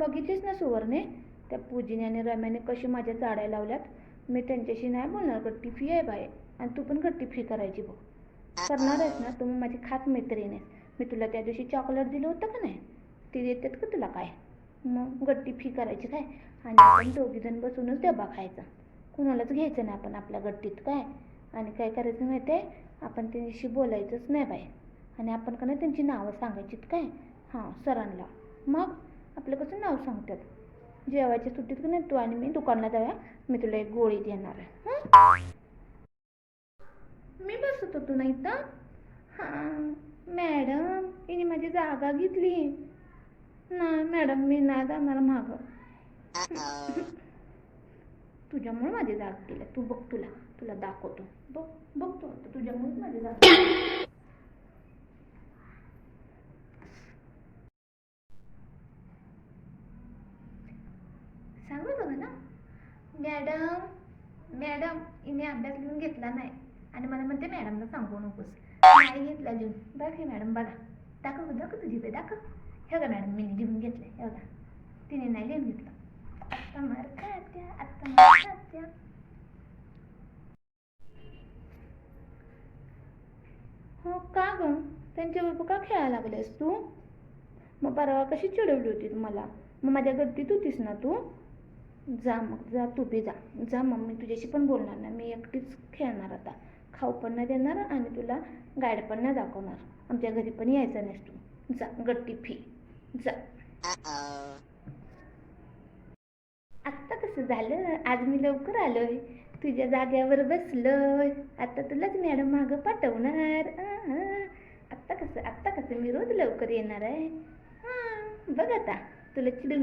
बघितलीस ना सुवर्णे त्या पूजीने आणि रम्याने कशी माझ्या चाड्या लावल्यात. मी त्यांच्याशी नाही बोलणार गट्टी फी आहे बाय आणि तू पण गट्टी फी करायची बघ. करणार आहेस ना तू माझी खास मैत्रीण आहेस मी तुला त्या दिवशी चॉकलेट दिलं होतं का नाही? ते देतात का तुला काय? मग गट्टी फी करायची काय? आणि आपण दोघीजण बसूनच डबा खायचा. कुणालाच घ्यायचं नाही आपण आपल्या गट्टीत काय? आणि काय करायचं माहिती आहे? आपण त्यांच्याशी बोलायचंच नाही बाय आणि आपण का नाही त्यांची नावं सांगायचीत काय? हां सरांना मग? आपलं कसं नाव सांगतात? जेवायच्या सुट्टीत का नाही तू आणि मी दुकानला जाऊया. मी तुला एक गोळी देणार आहे. मी बसत होतो नाही तर हां मॅडम तिने माझी जागा घेतली. नाही मॅडम मी नाही जाणार मागं. तुझ्यामुळे माझी जागा गेली. तू बघ तुला. तुला दाखवतो. बघ बघतो आता तुझ्यामुळेच माझी जागा गेली. सांगत होतं ना मॅडम मॅडम हिने अभ्यास लिहून घेतला नाही. आणि मला म्हणते मॅडमला सांगू नकोस. नाही घेतला लिहून बघ हे मॅडम बघा. दाखव दाखव तुझी पे दाखव. हे बघा मॅडम मी लिहून घेतलं हे बघा. तिने नाही लिहून घेतलं. आत्ता मार खात्या आत्ता मार खात्या. हो का ग? त्यांच्याबरोबर का खेळायला लागलेस तू. मग परवा कशी चिडवली होती मला? मग माझ्या गर्दीत होतीस ना तू? जा मग जा तू बी जा. जा मग मी तुझ्याशी पण बोलणार नाही. मी एकटीच खेळणार आता. खाऊ पण नाही देणार आणि तुला गाईड पण नाही दाखवणार. आमच्या घरी पण यायचं नाहीस तू. जा गट्टी फी. जा. आत्ता कसं झालं? आज मी लवकर आलोय. तुझ्या जाग्यावर बसलोय. आता तुलाच मॅडम मागं पाठवणार. आहा. आत्ता कसं आत्ता कसं मी रोज लवकर येणार आहे? हां बघ आता. तुला चिडून